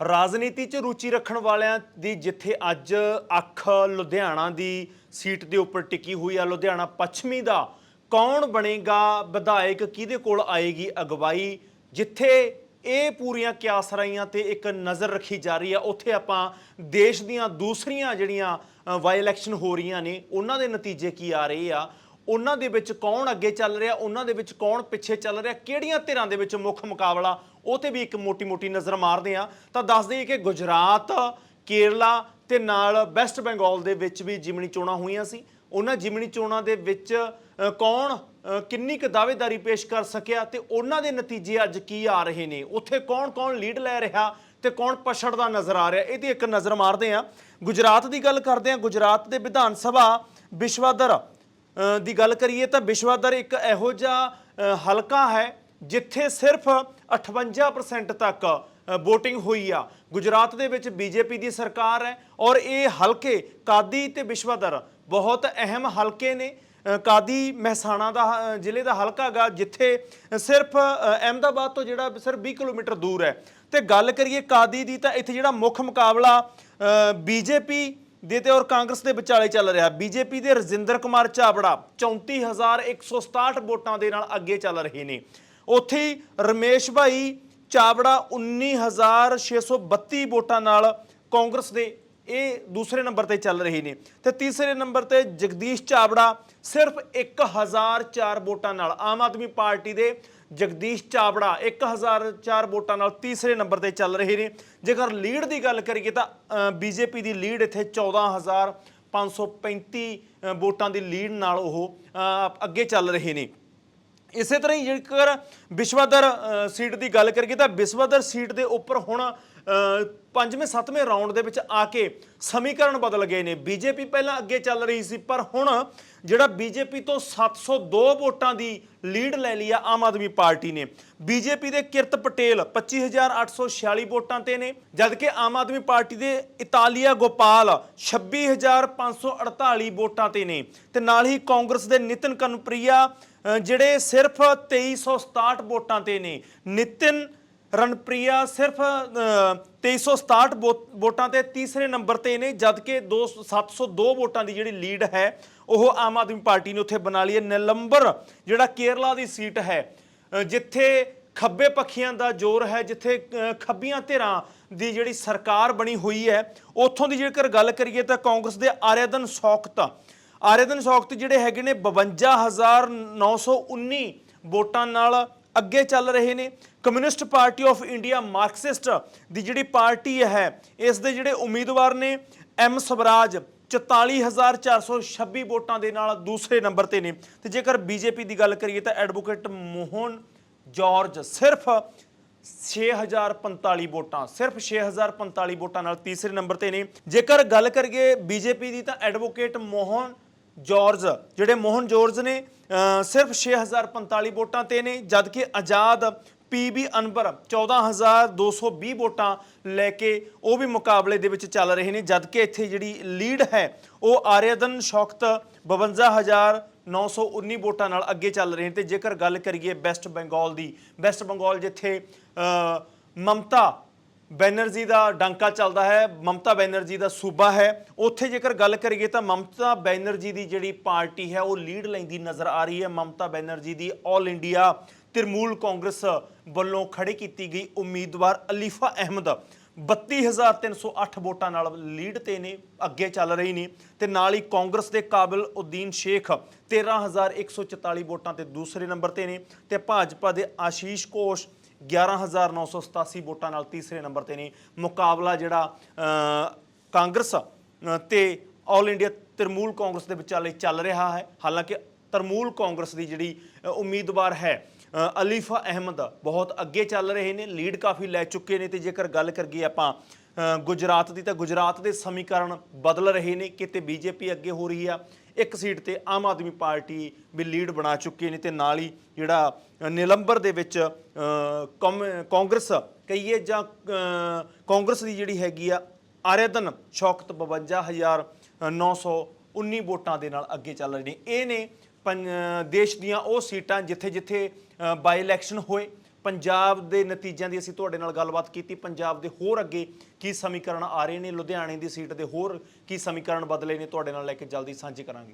ਰਾਜਨੀਤੀ 'ਚ ਰੁਚੀ ਰੱਖਣ ਵਾਲਿਆਂ ਦੀ ਜਿੱਥੇ ਅੱਜ ਅੱਖ ਲੁਧਿਆਣਾ ਦੀ ਸੀਟ ਦੇ ਉੱਪਰ ਟਿਕੀ ਹੋਈ ਆ, ਲੁਧਿਆਣਾ ਪੱਛਮੀ ਦਾ, ਕੌਣ ਬਣੇਗਾ ਵਿਧਾਇਕ, ਕਿਹਦੇ ਕੋਲ ਆਏਗੀ ਅਗਵਾਈ? ਜਿੱਥੇ ਇਹ ਪੂਰੀਆਂ ਕਿਆਸਰਾਈਆਂ ਤੇ ਇੱਕ ਨਜ਼ਰ ਰੱਖੀ ਜਾ ਰਹੀ ਆ, ਉੱਥੇ ਆਪਾਂ ਦੇਸ਼ ਦੀਆਂ ਦੂਸਰੀਆਂ ਜਿਹੜੀਆਂ ਵਾਈ ਇਲੈਕਸ਼ਨ ਹੋ ਰਹੀਆਂ ਨੇ, ਉਹਨਾਂ ਦੇ ਨਤੀਜੇ ਕੀ ਆ ਰਹੇ ਆ? ਉਹਨਾਂ ਦੇ ਵਿੱਚ ਕੌਣ ਅੱਗੇ ਚੱਲ ਰਿਹਾ, ਉਹਨਾਂ ਦੇ ਵਿੱਚ ਕੌਣ ਪਿੱਛੇ ਚੱਲ ਰਿਹਾ, ਕਿਹੜੀਆਂ ਧਿਰਾਂ ਦੇ ਵਿੱਚ ਮੁੱਖ ਮੁਕਾਬਲਾ, ਉਹ ਤੇ ਵੀ ਇੱਕ ਮੋਟੀ-ਮੋਟੀ ਨਜ਼ਰ ਮਾਰਦੇ ਆ ਤਾਂ ਦੱਸ ਦਈਏ ਕਿ ਗੁਜਰਾਤ, ਕੇਰਲਾ ਤੇ ਨਾਲ ਵੈਸਟ ਬੰਗਾਲ ਦੇ ਵਿੱਚ ਵੀ ਜਿਮਣੀ ਚੋਣਾਂ ਹੋਈਆਂ ਸੀ। ਉਹਨਾਂ ਜਿਮਣੀ ਚੋਣਾਂ ਦੇ ਵਿੱਚ ਕੌਣ ਕਿੰਨੀ ਕੁ ਦਾਅਵੇਦਾਰੀ ਪੇਸ਼ ਕਰ ਸਕਿਆ ਤੇ ਉਹਨਾਂ ਦੇ ਨਤੀਜੇ ਅੱਜ ਕੀ ਆ ਰਹੇ ਨੇ? ਉੱਥੇ ਕੌਣ-ਕੌਣ ਲੀਡ ਲੈ ਰਿਹਾ ਤੇ ਕੌਣ ਪਛੜਦਾ ਨਜ਼ਰ ਆ ਰਿਹਾ? ਇਹਦੀ ਇੱਕ ਨਜ਼ਰ ਮਾਰਦੇ ਆ ਗੁਜਰਾਤ ਦੀ ਗੱਲ ਕਰਦੇ ਆ ਗੁਜਰਾਤ ਦੇ ਵਿਧਾਨ ਸਭਾ ਵਿਸ਼ਵਾਦਰ ਦੀ ਗੱਲ ਕਰੀਏ ਤਾਂ ਵਿਸ਼ਵਾਦਰ ਇੱਕ ਇਹੋ ਜਿਹਾ ਹਲਕਾ ਹੈ ਜਿੱਥੇ ਸਿਰਫ 58% ਤੱਕ VOTING ਹੋਈ ਆ। ਗੁਜਰਾਤ ਦੇ ਵਿੱਚ ਬੀਜੇਪੀ ਦੀ ਸਰਕਾਰ ਹੈ ਔਰ ਇਹ ਹਲਕੇ ਕਾਦੀ ਤੇ ਵਿਸ਼ਵਾਦਰ ਬਹੁਤ ਅਹਿਮ ਹਲਕੇ ਨੇ। ਕਾਦੀ ਮਹਿਸਾਣਾ ਦਾ ਅ, ਜ਼ਿਲ੍ਹੇ ਦਾ ਹਲਕਾ ਗਾ ਜਿੱਥੇ ਸਿਰਫ ਅਹਿਮਦਾਬਾਦ ਤੋਂ ਜਿਹੜਾ ਸਿਰਫ 20 ਕਿਲੋਮੀਟਰ ਦੂਰ ਹੈ। ਤੇ ਗੱਲ ਕਰੀਏ ਕਾਦੀ ਦੀ ਤਾਂ ਇੱਥੇ ਜਿਹੜਾ ਮੁੱਖ ਮੁਕਾਬਲਾ ਬੀਜੇਪੀ ਦੇ ਤੇ ਔਰ ਕਾਂਗਰਸ ਦੇ ਵਿਚਾਲੇ ਚੱਲ ਰਿਹਾ। ਬੀਜੇਪੀ ਦੇ ਰਜਿੰਦਰ ਕੁਮਾਰ ਚਾਵੜਾ 34167 ਵੋਟਾਂ ਦੇ ਨਾਲ ਅੱਗੇ ਚੱਲ ਰਹੇ ਨੇ। ਉੱਥੇ ਰਮੇਸ਼ ਭਾਈ ਚਾਵੜਾ 19632 ਵੋਟਾਂ ਨਾਲ ਕਾਂਗਰਸ ਦੇ ਇਹ ਦੂਸਰੇ ਨੰਬਰ ਤੇ ਚੱਲ ਰਹੇ ਨੇ। ਤੇ ਤੀਸਰੇ ਨੰਬਰ ਤੇ ਜਗਦੀਸ਼ ਚਾਵੜਾ ਸਿਰਫ 1004 ਵੋਟਾਂ ਨਾਲ ਆਮ ਆਦਮੀ ਪਾਰਟੀ ਦੇ ਜਗਦੀਸ਼ ਚਾਵੜਾ 1004 ਵੋਟਾਂ ਨਾਲ ਤੀਸਰੇ ਨੰਬਰ ਤੇ ਚੱਲ ਰਹੇ ਨੇ। ਜੇਕਰ ਲੀਡ ਦੀ ਗੱਲ ਕਰੀਏ ਤਾਂ ਬੀਜੇਪੀ ਦੀ ਲੀਡ ਇੱਥੇ 14535 ਅ, ਵੋਟਾਂ ਦੀ ਲੀਡ ਨਾਲ ਉਹ ਅੱਗੇ ਚੱਲ ਰਹੇ ਨੇ। ਇਸੇ ਤਰ੍ਹਾਂ ਹੀ ਜੇਕਰ ਵਿਸ਼ਵਾਦਰ ਸੀਟ ਦੀ ਗੱਲ ਕਰੀਏ ਤਾਂ ਵਿਸ਼ਵਾਦਰ ਸੀਟ ਦੇ ਉੱਪਰ ਹੁਣ ਪੰਜਵੇਂ, ਸੱਤਵੇਂ ਰਾਉਂਡ ਦੇ ਵਿੱਚ ਆ ਕੇ ਸਮੀਕਰਨ ਬਦਲ ਗਏ ਨੇ। ਬੀਜੇਪੀ ਪਹਿਲਾਂ ਅੱਗੇ ਚੱਲ ਰਹੀ ਸੀ, ਪਰ ਹੁਣ ਜਿਹੜਾ ਬੀਜੇਪੀ ਤੋਂ 702 ਵੋਟਾਂ ਦੀ ਲੀਡ ਲੈ ਲਈ ਆ ਆਮ ਆਦਮੀ ਪਾਰਟੀ ਨੇ। ਬੀਜੇਪੀ ਦੇ ਕਿਰਤ ਪਟੇਲ 25846 ਵੋਟਾਂ ਤੇ ਨੇ, ਜਦਕਿ ਆਮ ਆਦਮੀ ਪਾਰਟੀ ਦੇ ਇਤਾਲੀਆ ਗੋਪਾਲ 26548 ਵੋਟਾਂ ਤੇ ਨੇ। ਤੇ ਨਾਲ ਹੀ ਕਾਂਗਰਸ ਦੇ ਨਿਤਨ ਕਨਪ੍ਰਿਆ ਜਿਹੜੇ ਸਿਰਫ 2367 ਵੋਟਾਂ ਤੇ ਨੇ। ਨਿਤਿਨ ਰਣਪ੍ਰਿਆ ਸਿਰਫ ਅ, 2367 ਵੋ- ਵੋਟਾਂ ਤੇ ਤੀਸਰੇ ਨੰਬਰ ਤੇ ਨੇ ਜਦਕਿ 2 702 ਵੋਟਾਂ ਦੀ ਜਿਹੜੀ ਲੀਡ ਹੈ ਉਹ ਆਮ ਆਦਮੀ ਪਾਰਟੀ ਨੇ ਉੱਥੇ ਬਣਾ ਲਈ ਹੈ। ਨਿਲੰਬਰ ਜਿਹੜਾ ਕੇਰਲਾ ਦੀ ਸੀਟ ਹੈ ਜਿੱਥੇ ਖੱਬੇ ਪੱਖੀਆਂ ਦਾ ਜ਼ੋਰ ਹੈ ਜਿੱਥੇ ਖੱਬੀਆਂ ਧਿਰਾਂ ਦੀ ਜਿਹੜੀ ਸਰਕਾਰ ਬਣੀ ਹੋਈ ਹੈ ਉੱਥੋਂ ਦੀ ਜੇਕਰ ਗੱਲ ਕਰੀਏ ਤਾਂ ਕਾਂਗਰਸ ਦੇ ਆਰਿਆਦਨ ਸੌਕਤ ਆਰਿਆਦਨ ਸੌਕਤ ਜਿਹੜੇ ਹੈਗੇ ਨੇ 52919 ਵੋਟਾਂ ਨਾਲ ਅੱਗੇ ਚੱਲ ਰਹੇ ਨੇ। Communist Party of India Marxist ਦੀ ਜਿਹੜੀ ਪਾਰਟੀ ਹੈ, ਇਸ ਦੇ ਜਿਹੜੇ ਉਮੀਦਵਾਰ ਨੇ ਐਮ ਸਵਰਾਜ 44426 ਵੋਟਾਂ ਦੇ ਨਾਲ ਦੂਸਰੇ ਨੰਬਰ ਤੇ ਨੇ। ਤੇ ਜੇਕਰ ਬੀਜੇਪੀ ਦੀ ਗੱਲ ਕਰੀਏ ਤਾਂ ਐਡਵੋਕੇਟ ਮੋਹਨ ਜਾਰਜ ਸਿਰਫ 6045 ਵੋਟਾਂ, ਸਿਰਫ 6045 ਵੋਟਾਂ ਨਾਲ ਤੀਸਰੇ ਨੰਬਰ ਤੇ ਨੇ। ਜੇਕਰ ਗੱਲ ਕਰੀਏ ਬੀਜੇਪੀ ਦੀ ਤਾਂ ਐਡਵੋਕੇਟ ਮੋਹਨ ਜਾਰਜ ਜਿਹੜੇ ਮੋਹਨ ਜਾਰਜ ਨੇ ਸਿਰਫ 6045 ਵੋਟਾਂ ਤੇ ਨੇ, ਜਦਕਿ ਆਜ਼ਾਦ ਪੀਬੀ ਅਨਵਰ 14220 ਵੋਟਾਂ ਲੈ ਕੇ ਉਹ ਵੀ ਮੁਕਾਬਲੇ ਦੇ ਵਿੱਚ ਚੱਲ ਰਹੇ ਨੇ, ਜਦਕਿ ਇੱਥੇ ਜਿਹੜੀ ਲੀਡ ਹੈ, ਉਹ ਆਰਿਆਦਨ ਸ਼ੌਕਤ 52919 ਵੋਟਾਂ ਨਾਲ ਅੱਗੇ ਚੱਲ ਰਹੇ ਨੇ। ਤੇ ਜੇਕਰ ਗੱਲ ਕਰੀਏ ਵੈਸਟ ਬੰਗਾਲ ਦੀ ਵੈਸਟ ਬੰਗਾਲ ਜਿੱਥੇ ਮਮਤਾ ਬੈਨਰਜੀ ਦਾ ਡਾਂਕਾ ਚੱਲਦਾ ਹੈ, ਮਮਤਾ ਬੈਨਰਜੀ ਦਾ ਸੂਬਾ ਹੈ। ਉੱਥੇ ਜੇਕਰ ਗੱਲ ਕਰੀਏ ਤਾਂ ਮਮਤਾ ਬੈਨਰਜੀ ਦੀ ਜਿਹੜੀ ਪਾਰਟੀ ਹੈ, ਉਹ ਲੀਡ ਲੈਂਦੀ ਨਜ਼ਰ ਆ ਰਹੀ ਹੈ। ਮਮਤਾ ਬੈਨਰਜੀ ਦੀ ਆਲ ਇੰਡੀਆ ਤਿਰਮੂਲ ਕਾਂਗਰਸ ਵੱਲੋਂ ਖੜੀ ਕੀਤੀ ਗਈ ਉਮੀਦਵਾਰ ਅਲੀਫਾ ਅਹਿਮਦ। 32308 ਵੋਟਾਂ ਨਾਲ ਲੀਡ ਤੇ ਨੇ, ਅੱਗੇ ਚੱਲ ਰਹੀ ਨੇ। ਤੇ ਨਾਲ ਹੀ ਕਾਂਗਰਸ ਦੇ ਕਾਬਿਲ ਉਦੀਨ ਸ਼ੇਖ 13144 ਵੋਟਾਂ ਤੇ ਦੂਸਰੇ ਨੰਬਰ ਤੇ ਨੇ। ਤੇ ਭਾਜਪਾ ਦੇ ਆਸ਼ੀਸ਼ ਘੋਸ਼ 11987 ਵੋਟਾਂ ਨਾਲ ਤੀਸਰੇ ਨੰਬਰ ਤੇ ਨੇ। ਮੁਕਾਬਲਾ ਜਿਹੜਾ ਕਾਂਗਰਸ ਅਹ, ਤੇ ਆਲ ਇੰਡੀਆ ਤਿਰਮੂਲ ਕਾਂਗਰਸ ਦੇ ਵਿਚਾਲੇ ਚੱਲ ਰਿਹਾ ਹੈ। ਹਾਲਾਂਕਿ ਤਰਮੂਲ ਕਾਂਗਰਸ ਦੀ ਜਿਹੜੀ ਉਮੀਦਵਾਰ ਹੈ ਅਲੀਫਾ ਅਹਿਮਦ ਬਹੁਤ ਅੱਗੇ ਚੱਲ ਰਹੇ ਨੇ ਲੀਡ ਕਾਫੀ ਲੈ ਚੁੱਕੇ ਨੇ ਤੇ ਜੇਕਰ ਗੱਲ ਕਰੀਏ ਆਪਾਂ ਗੁਜਰਾਤ ਦੀ ਤਾਂ ਗੁਜਰਾਤ ਦੇ ਸਮੀਕਰਨ ਬਦਲ ਰਹੇ ਨੇ। ਕਿਤੇ ਬੀਜੇਪੀ ਅੱਗੇ ਹੋ ਰਹੀ ਆ ਇੱਕ ਸੀਟ ਤੇ ਆਮ ਆਦਮੀ ਪਾਰਟੀ ਵੀ ਲੀਡ ਬਣਾ ਚੁੱਕੇ ਨੇ ਤੇ ਨਾਲ ਹੀ ਜਿਹੜਾ ਨਿਲੰਬਰ ਦੇ ਵਿੱਚ ਅ, ਕਾਂਗਰਸ ਕਹੀਏ ਜਾਂ ਕਾਂਗਰਸ ਦੀ ਜਿਹੜੀ ਹੈਗੀ ਆ ਆਰਿਆਦਨ ਸ਼ੌਕਤ 52919 ਵੋਟਾਂ ਦੇ ਨਾਲ ਅੱਗੇ ਚੱਲ ਰਹੇ ਨੇ। ਇਹ ਨੇ ਪੰ- ਦੇਸ਼ ਦੀਆਂ ਉਹ ਸੀਟਾਂ ਜਿੱਥੇ ਜਿੱਥੇ ਬਾਈ ਇਲੈਕਸ਼ਨ ਹੋਏ। ਪੰਜਾਬ ਦੇ ਨਤੀਜਿਆਂ ਦੀ ਅਸੀਂ ਤੁਹਾਡੇ ਨਾਲ ਗੱਲਬਾਤ ਕੀਤੀ। ਪੰਜਾਬ ਦੇ ਹੋਰ ਅੱਗੇ ਕੀ ਸਮੀਕਰਨ ਆ ਰਹੇ ਨੇ? ਲੁਧਿਆਣੇ ਦੀ ਸੀਟ ਦੇ ਹੋਰ ਕੀ ਸਮੀਕਰਨ ਬਦਲੇ ਨੇ? ਤੁਹਾਡੇ ਨਾਲ ਲੈ ਕੇ ਜਲਦੀ ਸਾਂਝੇ ਕਰਾਂਗੇ।